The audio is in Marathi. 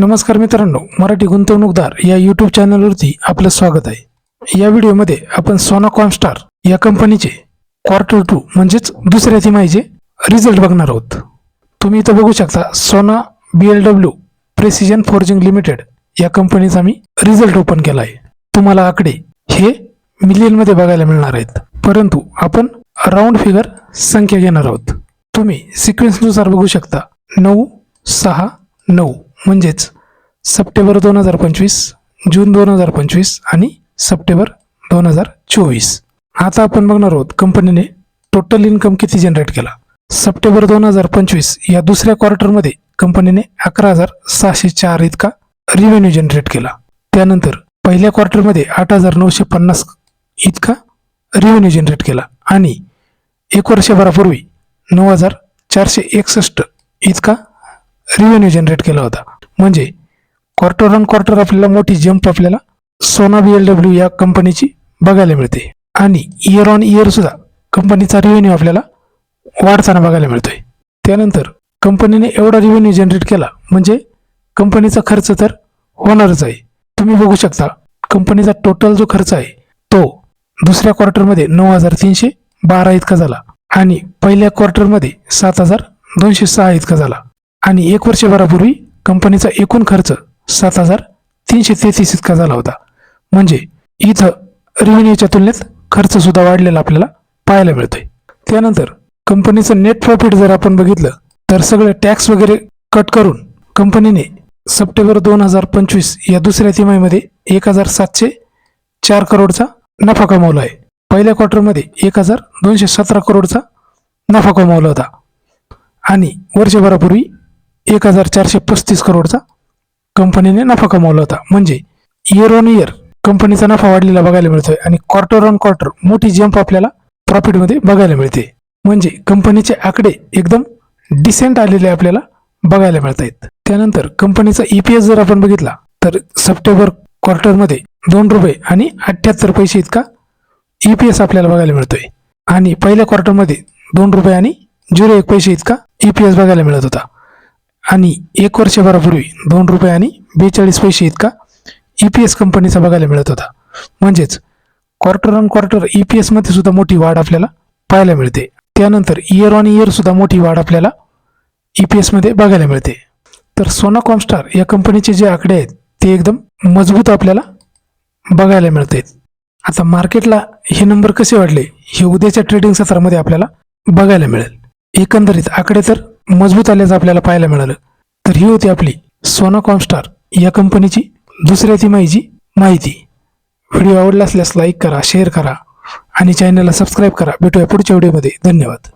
नमस्कार मित्रांनो मराठी गुंतवणूकदार या यूट्यूब चॅनलवरती आपलं स्वागत आहे. या व्हिडिओमध्ये आपण सोना कॉमस्टार या कंपनीचे क्वार्टर टू म्हणजेच दुसऱ्या तिमाहीचे रिझल्ट बघणार आहोत. तुम्ही इथं बघू शकता Sona B L W precision forging limited या कंपनीचा मी रिझल्ट ओपन केला आहे. तुम्हाला आकडे हे मिलियनमध्ये बघायला मिळणार आहेत. परंतु आपण राऊंड फिगर संख्या घेणार आहोत. तुम्ही सिक्वेन्सनुसार बघू शकता नऊ सहा नऊ. म्हणजेच सप्टेंबर दोन हजार पंचवीस जून दोन हजार पंचवीस आणि सप्टेंबर दोन हजार चोवीस. आता आपण बघणार आहोत कंपनीने टोटल इन्कम किती जनरेट केला. सप्टेंबर दोन हजार पंचवीस या दुसऱ्या क्वार्टरमध्ये कंपनीने अकरा हजार सहाशे चार इतका रिव्हेन्यू जनरेट केला. त्यानंतर पहिल्या क्वार्टरमध्ये आठ हजार नऊशे पन्नास इतका रिव्हेन्यू जनरेट केला आणि एक वर्षभरापूर्वी नऊ हजार चारशे एकसष्ट इतका रिव्हेन्यू जनरेट केला होता. म्हणजे क्वार्टर ऑन क्वार्टर आपल्याला मोठी जंप आपल्याला सोना बी एल डब्ल्यू या कंपनीची बघायला मिळते. आणि इयर ऑन इयर सुद्धा कंपनीचा रिव्हेन्यू आपल्याला वाढताना बघायला मिळतोय. त्यानंतर कंपनीने एवढा रिव्हेन्यू जनरेट केला म्हणजे कंपनीचा खर्च तर होणारच आहे. तुम्ही बघू शकता कंपनीचा टोटल जो खर्च आहे तो दुसऱ्या क्वार्टरमध्ये नऊ हजार तीनशे बारा इतका झाला. आणि पहिल्या क्वार्टरमध्ये सात हजार दोनशे सहा इतका झाला. आणि एक वर्षभरापूर्वी कंपनीचा एकूण खर्च सात हजार तीनशे तेहतीस इतका झाला होता. म्हणजे इथं रेव्हेन्यूच्या तुलनेत खर्च सुद्धा वाढलेला आपल्याला पाहायला मिळतोय. त्यानंतर कंपनीचं नेट प्रॉफिट जर आपण बघितलं तर सगळे टॅक्स वगैरे कट करून कंपनीने सप्टेंबर दोन हजार पंचवीस या दुसऱ्या तिमाहीमध्ये एक हजार सातशे चार करोडचा नफा कमावला आहे. पहिल्या क्वार्टरमध्ये एक हजार दोनशे सतरा करोडचा नफा कमावला होता. आणि वर्षभरापूर्वी एक हजार चारशे पस्तीस करोडचा कंपनीने नफा कमावला होता. म्हणजे इयर ऑन इयर कंपनीचा नफा वाढलेला बघायला मिळतोय आणि क्वार्टर ऑन क्वार्टर मोठी जंप आपल्याला प्रॉफिटमध्ये बघायला मिळते. म्हणजे कंपनीचे आकडे एकदम डिसेंट आलेले आपल्याला बघायला मिळत आहेत त्यानंतर कंपनीचा ईपीएस जर आपण बघितला तर सप्टेंबर क्वार्टरमध्ये दोन रुपये आणि अठ्ठ्याहत्तर पैसे इतका ईपीएस आपल्याला बघायला मिळतोय. आणि पहिल्या क्वार्टरमध्ये दोन रुपये आणि झिरो एक पैसे इतका ईपीएस बघायला मिळत होता. आणि एक वर्षभरापूर्वी दोन रुपये आणि बेचाळीस पैसे इतका ई पी एस कंपनीचा बघायला मिळत होता. म्हणजेच quarter on quarter E P एसमध्ये सुद्धा मोठी वाढ आपल्याला पाहायला मिळते. त्यानंतर इयर ऑन इयर सुद्धा मोठी वाढ आपल्याला ई पी एसमध्ये बघायला मिळते. तर सोना कॉमस्टार या कंपनीचे जे आकडे आहेत ते एकदम मजबूत आपल्याला बघायला मिळत. आहेत आता मार्केटला हे नंबर कसे वाढले हे उद्याच्या ट्रेडिंग सत्रामध्ये आपल्याला बघायला मिळेल. एकंदरीत आकडे तर मजबूत आल्याचं आपल्याला पाहायला मिळालं. तर ही होती आपली सोना कॉमस्टार या कंपनीची दुसऱ्या तिमाहीची माहिती. व्हिडिओ आवडला असल्यास लाईक करा शेअर करा आणि चॅनलला सबस्क्राईब करा. भेटूया पुढच्या व्हिडिओमध्ये. धन्यवाद.